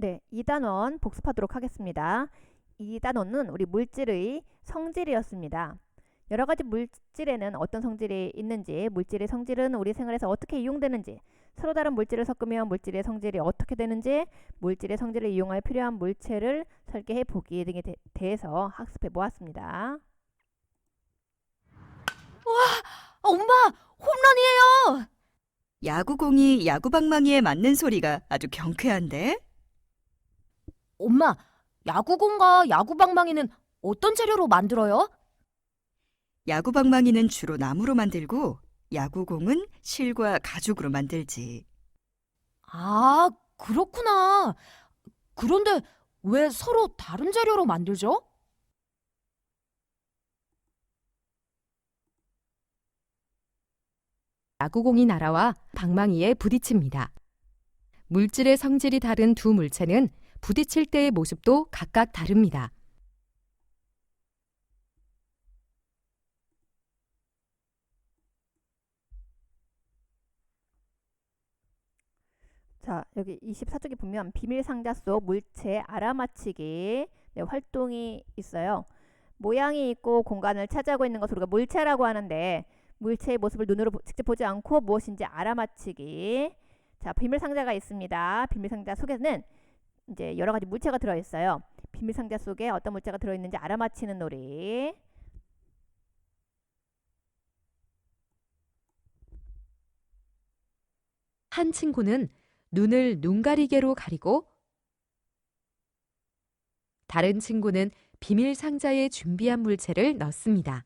네, 2단원 복습하도록 하겠습니다. 2단원은 우리 물질의 성질이었습니다. 여러 가지 물질에는 어떤 성질이 있는지, 물질의 성질은 우리 생활에서 어떻게 이용되는지, 서로 다른 물질을 섞으면 물질의 성질이 어떻게 되는지, 물질의 성질을 이용하여 필요한 물체를 설계해 보기 등에 대- 대해서 학습해 보았습니다. 엄마, 홈런이에요. 야구공이 야구방망이에 맞는 소리가 아주 경쾌한데? 엄마, 야구공과 야구방망이는 어떤 재료로 만들어요? 야구방망이는 주로 나무로 만들고 야구공은 실과 가죽으로 만들지. 아, 그렇구나. 그런데 왜 서로 다른 재료로 만들죠? 야구공이 날아와 방망이에 부딪힙니다. 물질의 성질이 다른 두 물체는 부딪힐 때의 모습도 각각 다릅니다. 자, 여기 24쪽에 보면 비밀 상자 속 물체 알아맞히기 네, 활동이 있어요. 모양이 있고 공간을 차지하고 있는 것을 우리가 물체라고 하는데 물체의 모습을 눈으로 보- 직접 보지 않고 무엇인지 알아맞히기. 자, 비밀 상자가 있습니다. 비밀 상자 속에는 이제 여러 가지 물체가 들어 있어요. 비밀 상자 속에 어떤 물체가 들어 있는지 알아맞히는 놀이. 한 친구는 눈을 눈가리개로 가리고 다른 친구는 비밀 상자에 준비한 물체를 넣습니다.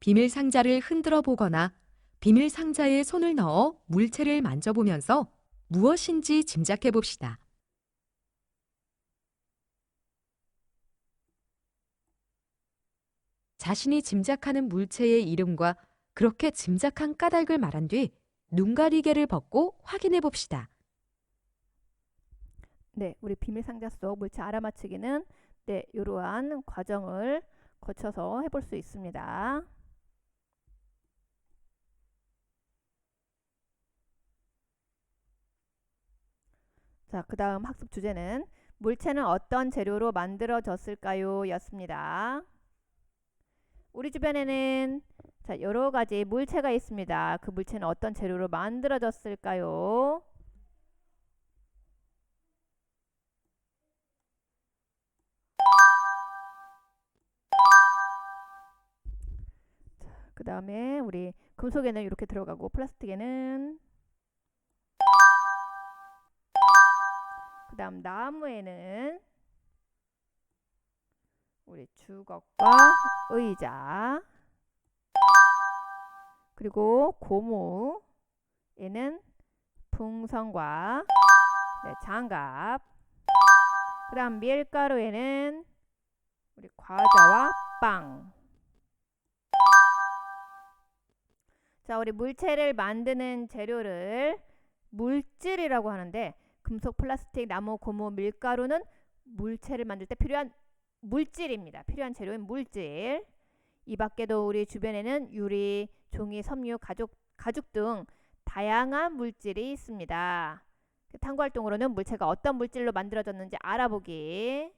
비밀 상자를 흔들어 보거나 비밀 상자에 손을 넣어 물체를 만져보면서 무엇인지 짐작해 봅시다. 자신이 짐작하는 물체의 이름과 그렇게 짐작한 까닭을 말한 뒤 눈가리개를 벗고 확인해 봅시다. 네, 우리 비밀 상자 속 물체 알아맞히기는 네, 이러한 과정을 거쳐서 해볼 수 있습니다. 자, 그 다음 학습 주제는 물체는 어떤 재료로 만들어졌을까요? 였습니다. 우리 주변에는 자, 여러 가지 물체가 있습니다. 그 물체는 어떤 재료로 만들어졌을까요? 그 다음에 우리 금속에는 이렇게 들어가고 플라스틱에는 그 다음 나무에는 우리 주걱과 의자 그리고 고무에는 풍선과 네, 장갑 그 다음 밀가루에는 우리 과자와 빵. 자, 우리 물체를 만드는 재료를 물질이라고 하는데 금속, 플라스틱, 나무, 고무, 밀가루는 물체를 만들 때 필요한 물질입니다. 필요한 재료인 물질. 이 밖에도 우리 주변에는 유리, 종이, 섬유, 가죽, 가죽 등 다양한 물질이 있습니다. 그 탐구 활동으로는 물체가 어떤 물질로 만들어졌는지 알아보기.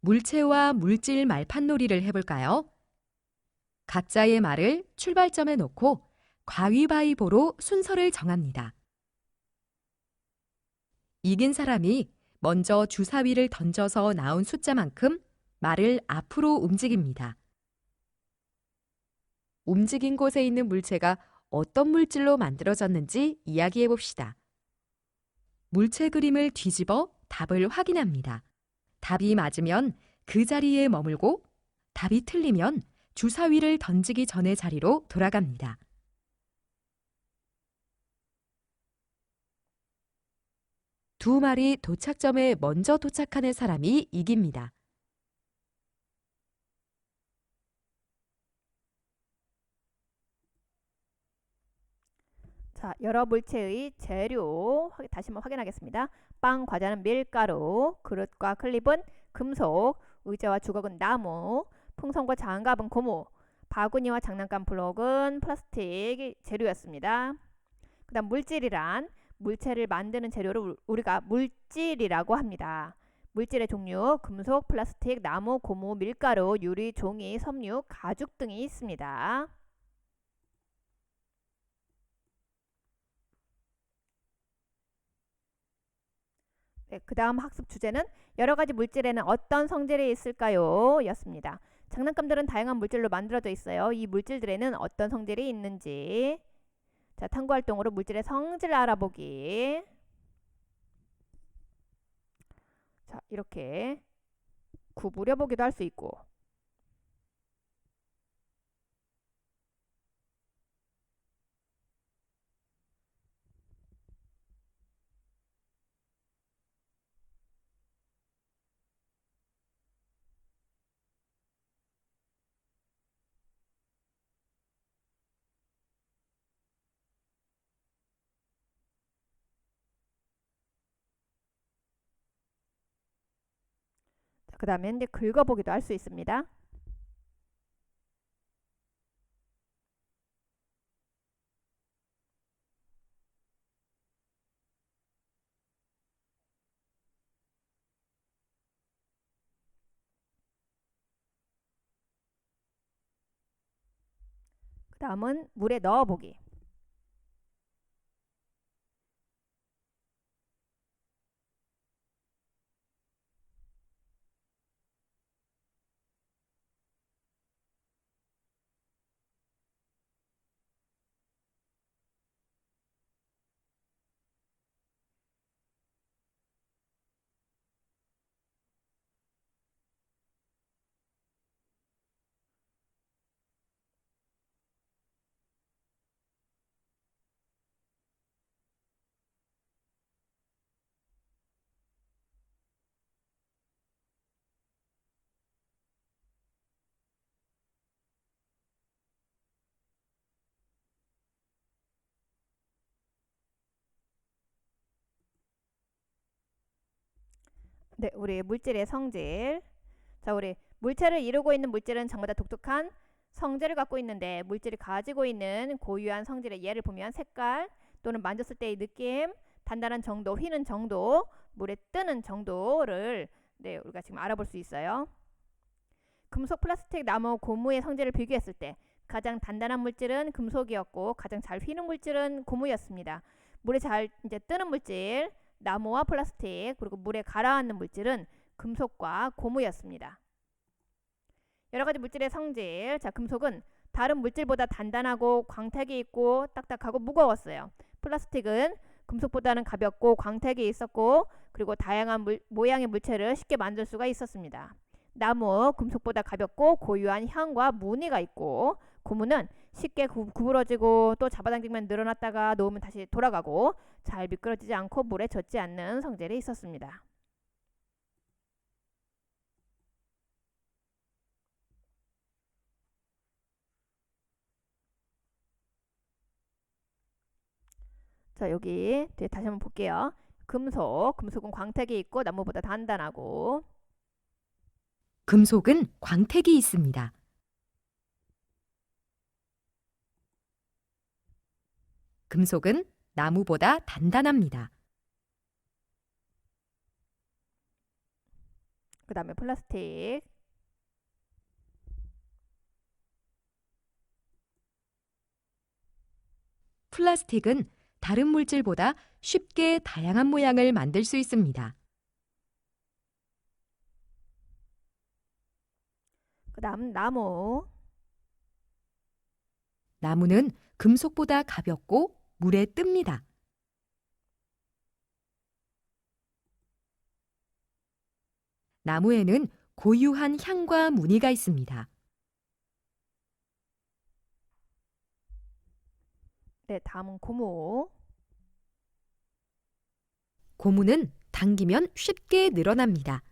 물체와 물질 말판놀이를 해볼까요? 각자의 말을 출발점에 놓고 가위바위보로 순서를 정합니다. 이긴 사람이 먼저 주사위를 던져서 나온 숫자만큼 말을 앞으로 움직입니다. 움직인 곳에 있는 물체가 어떤 물질로 만들어졌는지 이야기해 봅시다. 물체 그림을 뒤집어 답을 확인합니다. 답이 맞으면 그 자리에 머물고 답이 틀리면 주사위를 던지기 전의 자리로 돌아갑니다. 두 마리 도착점에 먼저 도착하는 사람이 이깁니다. 자, 여러 물체의 재료 확- 다시 한번 확인하겠습니다. 빵, 과자는 밀가루, 그릇과 클립은 금속, 의자와 주걱은 나무, 풍선과 장갑은 고무, 바구니와 장난감 블록은 플라스틱 재료였습니다. 그 다음 물질이란 물체를 만드는 재료를 우- 우리가 물질이라고 합니다. 물질의 종류, 금속, 플라스틱, 나무, 고무, 밀가루, 유리, 종이, 섬유, 가죽 등이 있습니다. 네, 그 다음 학습 주제는 여러 가지 물질에는 어떤 성질이 있을까요? 였습니다. 장난감들은 다양한 물질로 만들어져 있어요. 이 물질들에는 어떤 성질이 있는지. 자, 탐구 활동으로 물질의 성질 알아보기. 자, 이렇게 구부려 보기도 할 수 있고. 그 다음에 이제 긁어 보기도 할 수 있습니다. 그다음은 물에 넣어 보기. 네, 우리 물질의 성질. 자, 우리 물체를 이루고 있는 물질은 전부 다 독특한 성질을 갖고 있는데 물질이 가지고 있는 고유한 성질의 예를 보면 색깔 또는 만졌을 때의 느낌, 단단한 정도, 휘는 정도, 물에 뜨는 정도를 네, 우리가 지금 알아볼 수 있어요. 금속, 플라스틱, 나무, 고무의 성질을 비교했을 때 가장 단단한 물질은 금속이었고 가장 잘 휘는 물질은 고무였습니다. 물에 잘 이제 뜨는 물질, 나무와 플라스틱 그리고 물에 가라앉는 물질은 금속과 고무였습니다. 여러 가지 물질의 성질. 자, 금속은 다른 물질보다 단단하고 광택이 있고 딱딱하고 무거웠어요. 플라스틱은 금속보다는 가볍고 광택이 있었고 그리고 다양한 물- 모양의 물체를 쉽게 만들 수가 있었습니다. 나무 금속보다 가볍고 고유한 향과 무늬가 있고 고무는 쉽게 구, 구부러지고 또 잡아당기면 늘어났다가 놓으면 다시 돌아가고 잘 미끄러지지 않고 물에 젖지 않는 성질이 있었습니다. 자, 여기 다시 한번 볼게요. 금속, 금속은 광택이 있고 나무보다 단단하고 금속은 광택이 있습니다. 금속은 나무보다 단단합니다. 그 다음에 플라스틱 플라스틱은 다른 물질보다 쉽게 다양한 모양을 만들 수 있습니다. 그 다음 나무 나무는 금속보다 가볍고 물에 뜹니다. 나무에는 고유한 향과 무늬가 있습니다. 네, 다음은 고무 고무는 당기면 쉽게 늘어납니다.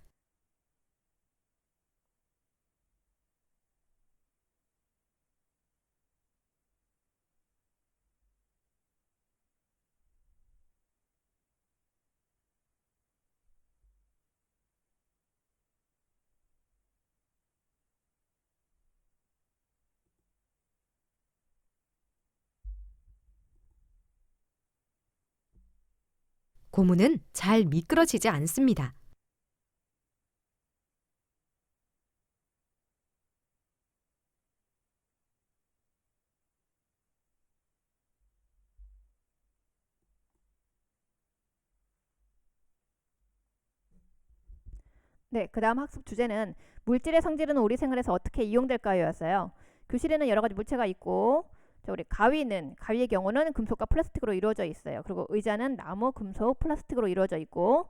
고무는 잘 미끄러지지 않습니다. 네, 그 다음 학습 주제는 물질의 성질은 우리 생활에서 어떻게 이용될까요?였어요. 교실에는 여러 가지 물체가 있고, 자, 우리 가위는 가위의 경우는 금속과 플라스틱으로 이루어져 있어요. 그리고 의자는 나무, 금속, 플라스틱으로 이루어져 있고,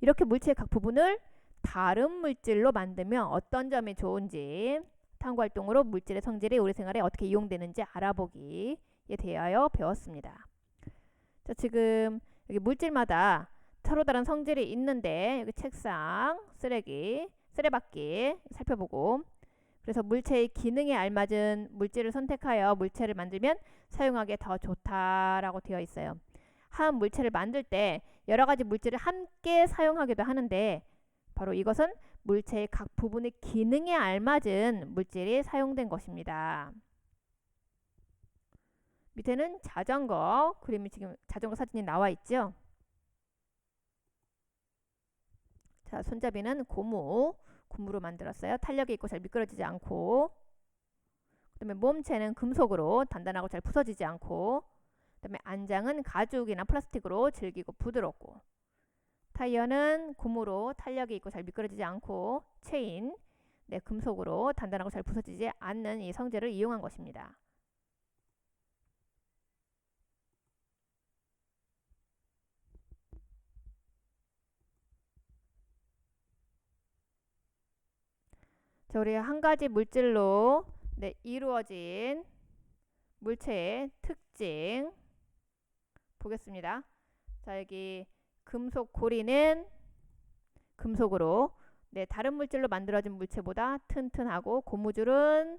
이렇게 물체의 각 부분을 다른 물질로 만들면 어떤 점이 좋은지 탐구 활동으로 물질의 성질이 우리 생활에 어떻게 이용되는지 알아보기에 대하여 배웠습니다. 자, 지금 여기 물질마다 서로 다른 성질이 있는데 여기 책상, 쓰레기, 쓰레받기 살펴보고 그래서 물체의 기능에 알맞은 물질을 선택하여 물체를 만들면 사용하기에 더 좋다라고 되어 있어요. 한 물체를 만들 때 여러 가지 물질을 함께 사용하기도 하는데 바로 이것은 물체의 각 부분의 기능에 알맞은 물질이 사용된 것입니다. 밑에는 자전거 그림이 지금 자전거 사진이 나와 있죠. 자, 손잡이는 고무, 고무로 만들었어요. 탄력이 있고 잘 미끄러지지 않고. 그다음에 몸체는 금속으로 단단하고 잘 부서지지 않고. 그다음에 안장은 가죽이나 플라스틱으로 질기고 부드럽고. 타이어는 고무로 탄력이 있고 잘 미끄러지지 않고. 체인, 네, 금속으로 단단하고 잘 부서지지 않는 이 성질을 이용한 것입니다. 자, 우리 한 가지 물질로 네, 이루어진 물체의 특징 보겠습니다. 자, 여기 금속 고리는 금속으로 네, 다른 물질로 만들어진 물체보다 튼튼하고 고무줄은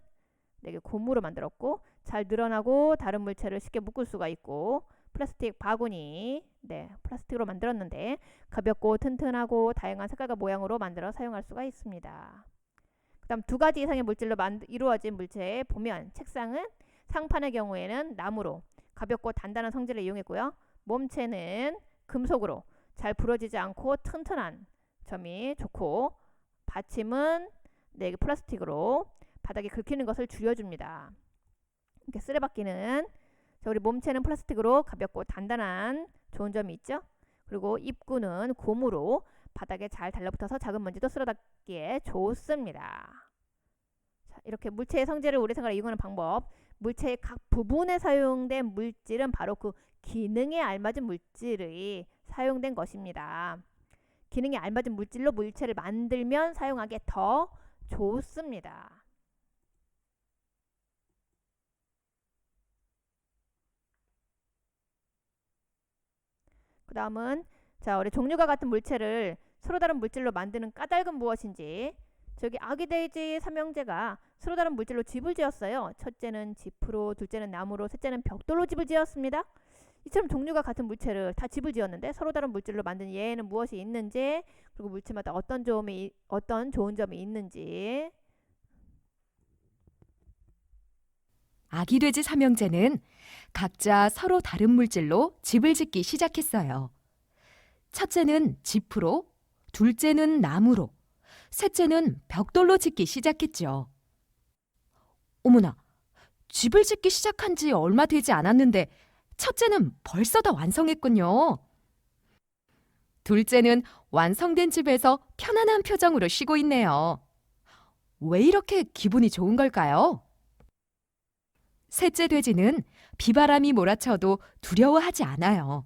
네, 고무로 만들었고 잘 늘어나고 다른 물체를 쉽게 묶을 수가 있고 플라스틱 바구니 네, 플라스틱으로 만들었는데 가볍고 튼튼하고 다양한 색깔과 모양으로 만들어 사용할 수가 있습니다. 그다음 두 가지 이상의 물질로 만, 이루어진 물체에 보면 책상은 상판의 경우에는 나무로 가볍고 단단한 성질을 이용했고요. 몸체는 금속으로 잘 부러지지 않고 튼튼한 점이 좋고 받침은 네, 플라스틱으로 바닥에 긁히는 것을 줄여줍니다. 이렇게 쓰레받기는 자, 우리 몸체는 플라스틱으로 가볍고 단단한 좋은 점이 있죠. 그리고 입구는 고무로 바닥에 잘 달라붙어서 작은 먼지도 쓸어담기에 좋습니다. 자, 이렇게 물체의 성질을 우리 생활에 이용하는 방법. 물체의 각 부분에 사용된 물질은 바로 그 기능에 알맞은 물질이 사용된 것입니다. 기능에 알맞은 물질로 물체를 만들면 사용하기에 더 좋습니다. 그 다음은 자 우리 종류가 같은 물체를 서로 다른 물질로 만드는 까닭은 무엇인지 저기 아기 돼지 삼형제가 서로 다른 물질로 집을 지었어요. 첫째는 지프로, 둘째는 나무로, 셋째는 벽돌로 집을 지었습니다. 이처럼 종류가 같은 물체를 다 집을 지었는데 서로 다른 물질로 만든 예에는 무엇이 있는지 그리고 물체마다 어떤 점이 어떤 좋은 점이 있는지 아기 돼지 삼형제는 각자 서로 다른 물질로 집을 짓기 시작했어요. 첫째는 지프로, 둘째는 나무로, 셋째는 벽돌로 짓기 시작했죠. 어머나, 집을 짓기 시작한 지 얼마 되지 않았는데 첫째는 벌써 다 완성했군요. 둘째는 완성된 집에서 편안한 표정으로 쉬고 있네요. 왜 이렇게 기분이 좋은 걸까요? 셋째 돼지는 비바람이 몰아쳐도 두려워하지 않아요.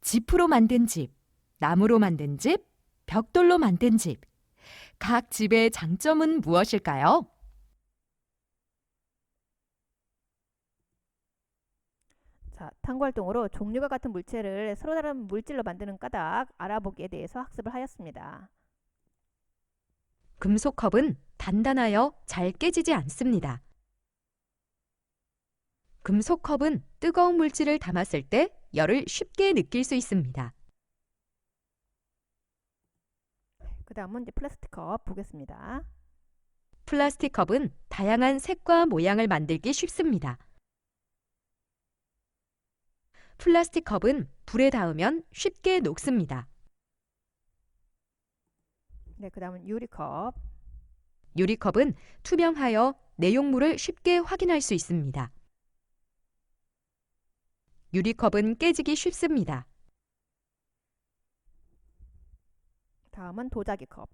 지프로 만든 집, 나무로 만든 집, 벽돌로 만든 집. 각 집의 장점은 무엇일까요? 자, 탐구 활동으로 종류가 같은 물체를 서로 다른 물질로 만드는 까닭 알아보기에 대해서 학습을 하였습니다. 금속컵은 단단하여 잘 깨지지 않습니다. 금속컵은 뜨거운 물질을 담았을 때 열을 쉽게 느낄 수 있습니다. 그 다음은 이제 플라스틱 컵 보겠습니다. 플라스틱 컵은 다양한 색과 모양을 만들기 쉽습니다. 플라스틱 컵은 불에 닿으면 쉽게 녹습니다. 네, 그 다음은 유리컵. 유리컵은 투명하여 내용물을 쉽게 확인할 수 있습니다. 유리컵은 깨지기 쉽습니다. 다음은 도자기 컵.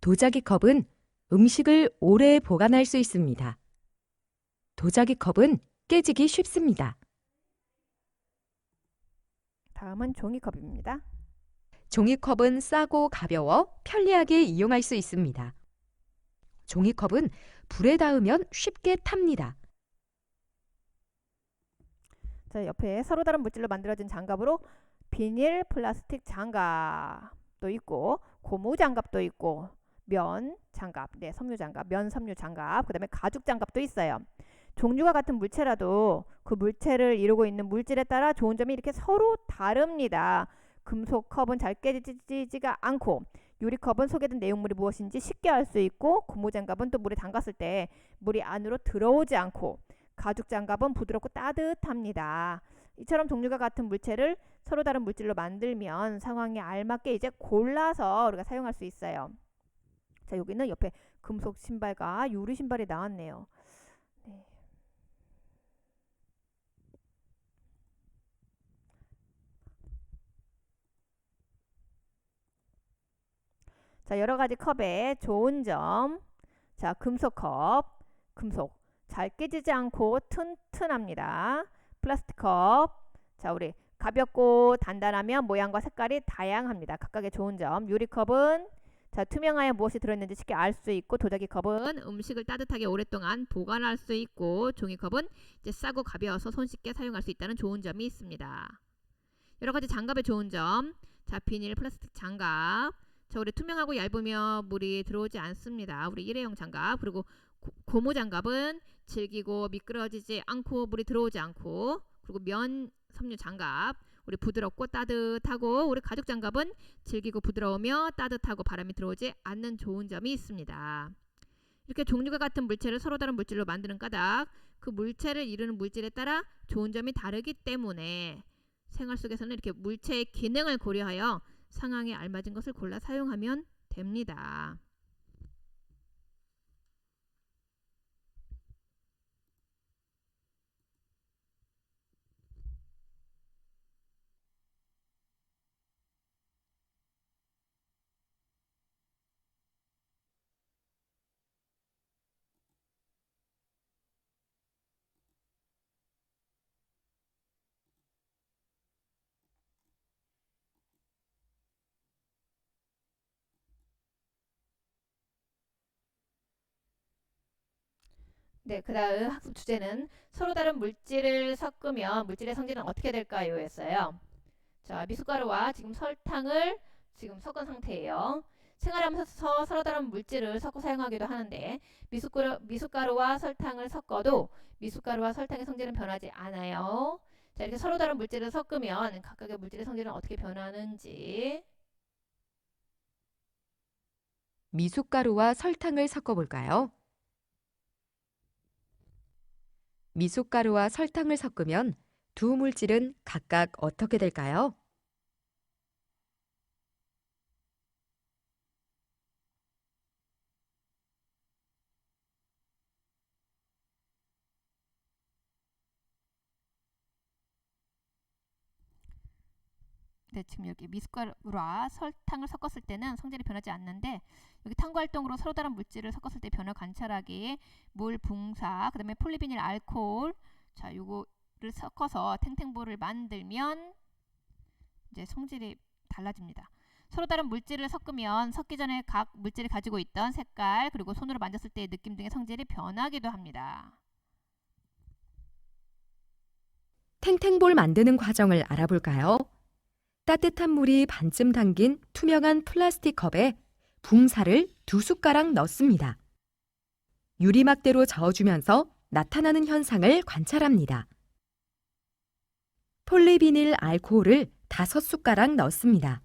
도자기 컵은 음식을 오래 보관할 수 있습니다. 도자기 컵은 깨지기 쉽습니다. 다음은 종이컵입니다. 종이컵은 싸고 가벼워 편리하게 이용할 수 있습니다. 종이컵은 불에 닿으면 쉽게 탑니다. 자, 옆에 서로 다른 물질로 만들어진 장갑으로 비닐 플라스틱 장갑 도 있고 고무 장갑도 있고 면 장갑, 네, 섬유 장갑, 면 섬유 장갑, 그다음에 가죽 장갑도 있어요. 종류가 같은 물체라도 그 물체를 이루고 있는 물질에 따라 좋은 점이 이렇게 서로 다릅니다. 금속 컵은 잘 깨지지가 않고 유리컵은 속에 든 내용물이 무엇인지 쉽게 알 수 있고 고무 장갑은 또 물에 담갔을 때 물이 안으로 들어오지 않고 가죽 장갑은 부드럽고 따뜻합니다. 이처럼 종류가 같은 물체를 서로 다른 물질로 만들면 상황에 알맞게 이제 골라서 우리가 사용할 수 있어요. 자, 여기는 옆에 금속 신발과 유리 신발이 나왔네요. 네. 자, 여러 가지 컵의 좋은 점. 자, 금속 컵, 금속. 잘 깨지지 않고 튼튼합니다. 플라스틱 컵. 자, 우리 가볍고 단단하며 모양과 색깔이 다양합니다. 각각의 좋은 점. 유리컵은 자, 투명하여 무엇이 들어있는지 쉽게 알 수 있고 도자기 컵은 음식을 따뜻하게 오랫동안 보관할 수 있고 종이컵은 이제 싸고 가벼워서 손쉽게 사용할 수 있다는 좋은 점이 있습니다. 여러 가지 장갑의 좋은 점. 자, 비닐 플라스틱 장갑. 자, 우리 투명하고 얇으며 물이 들어오지 않습니다. 우리 일회용 장갑. 그리고 고, 고무 장갑은 질기고 미끄러지지 않고 물이 들어오지 않고 그리고 면 섬유 장갑 우리 부드럽고 따뜻하고 우리 가죽 장갑은 질기고 부드러우며 따뜻하고 바람이 들어오지 않는 좋은 점이 있습니다. 이렇게 종류가 같은 물체를 서로 다른 물질로 만드는 까닭 그 물체를 이루는 물질에 따라 좋은 점이 다르기 때문에 생활 속에서는 이렇게 물체의 기능을 고려하여 상황에 알맞은 것을 골라 사용하면 됩니다. 네, 그 다음 학습 주제는 서로 다른 물질을 섞으면 물질의 성질은 어떻게 될까요? 였어요. 자, 미숫가루와 지금 설탕을 지금 섞은 상태예요. 생활하면서 서로 다른 물질을 섞어 사용하기도 하는데 미숫가루, 미숫가루와 설탕을 섞어도 미숫가루와 설탕의 성질은 변하지 않아요. 자, 이렇게 서로 다른 물질을 섞으면 각각의 물질의 성질은 어떻게 변하는지 미숫가루와 설탕을 섞어 볼까요? 미숫가루와 설탕을 섞으면 두 물질은 각각 어떻게 될까요? 네, 지금 여기 미숫가루와 설탕을 섞었을 때는 성질이 변하지 않는데 여기 탕구 활동으로 서로 다른 물질을 섞었을 때 변화 관찰하기 물 붕사 그다음에 폴리비닐 알코올 자 요거를 섞어서 탱탱볼을 만들면 이제 성질이 달라집니다. 서로 다른 물질을 섞으면 섞기 전에 각 물질이 가지고 있던 색깔 그리고 손으로 만졌을 때의 느낌 등의 성질이 변하기도 합니다. 탱탱볼 만드는 과정을 알아볼까요? 따뜻한 물이 반쯤 담긴 투명한 플라스틱 컵에 붕사를 두 숟가락 넣습니다. 유리막대로 저어주면서 나타나는 현상을 관찰합니다. 폴리비닐 알코올을 다섯 숟가락 넣습니다.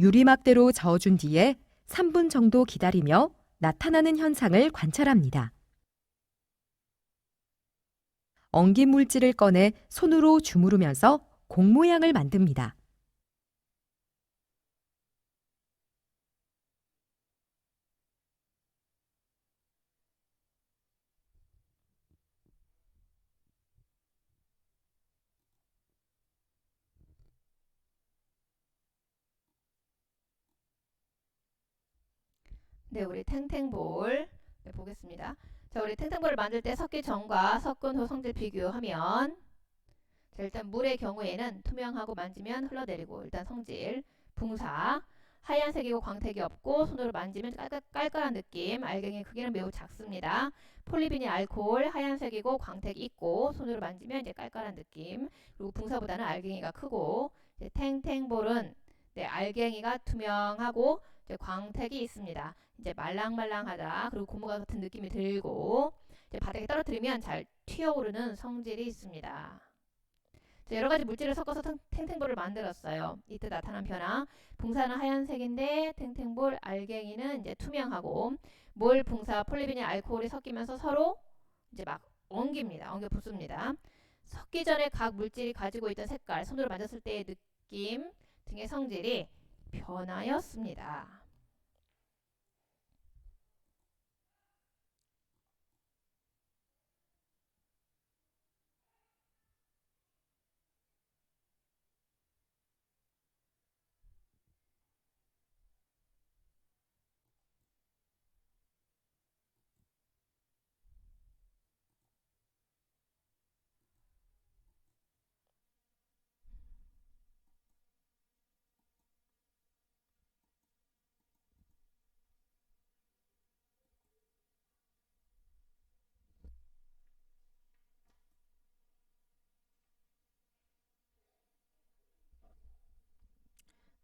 유리막대로 저어준 뒤에 3분 정도 기다리며 나타나는 현상을 관찰합니다. 엉긴 물질을 꺼내 손으로 주무르면서 공 모양을 만듭니다. 네, 우리 탱탱볼 네, 보겠습니다. 자, 우리 탱탱볼을 만들 때 섞기 전과 섞은 후 성질 비교하면 자, 일단 물의 경우에는 투명하고 만지면 흘러내리고 일단 성질 붕사 하얀색이고 광택이 없고 손으로 만지면 깔깔, 깔깔 한 느낌 알갱이 크기는 매우 작습니다. 폴리비닐 알코올 하얀색이고 광택이 있고 손으로 만지면 이제 깔깔한 느낌 그리고 붕사보다는 알갱이가 크고 이제 탱탱볼은 네, 알갱이가 투명하고 이제 광택이 있습니다. 이제 말랑말랑하다. 그리고 고무가 같은 느낌이 들고 이제 바닥에 떨어뜨리면 잘 튀어오르는 성질이 있습니다. 자, 여러 가지 물질을 섞어서 탱- 탱탱볼을 만들었어요. 이때 나타난 변화. 붕사는 하얀색인데 탱탱볼 알갱이는 이제 투명하고 몰 붕사 폴리비닐 알코올이 섞이면서 서로 이제 막 엉깁니다. 엉겨 붙습니다. 섞기 전에 각 물질이 가지고 있던 색깔, 손으로 만졌을 때의 느낌 등의 성질이 변하였습니다.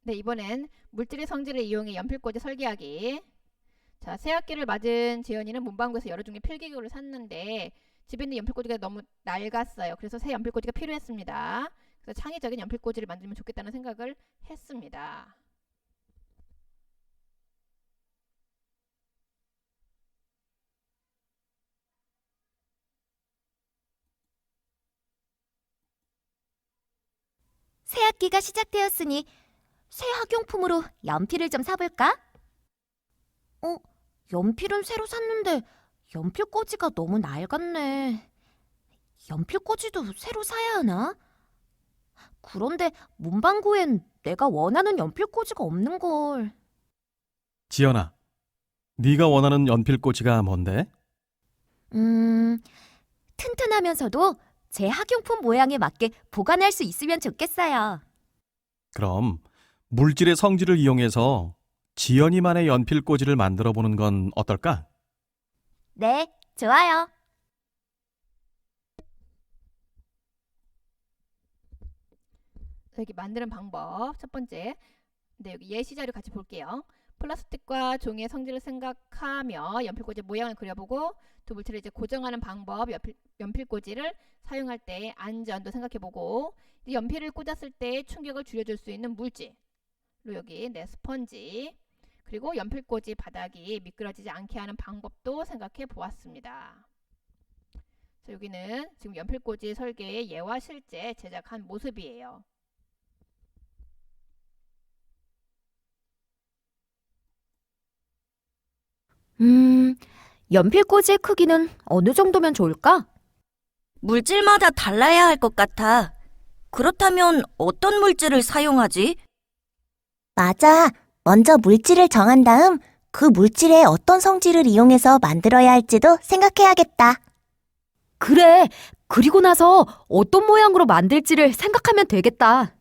네, 이번엔 물질의 성질을 이용해 연필꽂이 설계하기. 자, 새학기를 맞은 재현이는 문방구에서 여러 종류의 필기구를 샀는데 집에 있는 연필꽂이가 너무 낡았어요. 그래서 새 연필꽂이가 필요했습니다. 그래서 창의적인 연필꽂이를 만들면 좋겠다는 생각을 했습니다. 새 학기가 시작되었으니 새 학용품으로 연필을 좀 사볼까? 어, 연필은 새로 샀는데 연필 꽂이가 너무 낡았네. 연필 꽂이도 새로 사야 하나? 그런데 문방구엔 내가 원하는 연필 꽂이가 없는 걸. 지연아, 네가 원하는 연필꽂이가 뭔데? 음, 튼튼하면서도 제 학용품 모양에 맞게 보관할 수 있으면 좋겠어요. 그럼 물질의 성질을 이용해서 지연이만의 연필꽂이를 만들어 보는 건 어떨까? 네, 좋아요. 여기 만드는 방법 첫 번째 네 여기 예시 자료 같이 볼게요 플라스틱과 종이의 성질을 생각하며 연필꽂이 모양을 그려보고 두 물체를 이제 고정하는 방법 연필, 연필꽂이를 사용할 때 안전도 생각해보고 이 연필을 꽂았을 때 충격을 줄여줄 수 있는 물질로 여기 네 스펀지 그리고 연필꽂이 바닥이 미끄러지지 않게 하는 방법도 생각해 보았습니다. 자, 여기는 지금 연필꽂이 설계의 예와 실제 제작한 모습이에요. 음, 연필꽂이의 크기는 어느 정도면 좋을까? 물질마다 달라야 할 것 같아. 그렇다면 어떤 물질을 사용하지? 맞아. 먼저 물질을 정한 다음 그 물질의 어떤 성질을 이용해서 만들어야 할지도 생각해야겠다. 그래. 그리고 나서 어떤 모양으로 만들지를 생각하면 되겠다.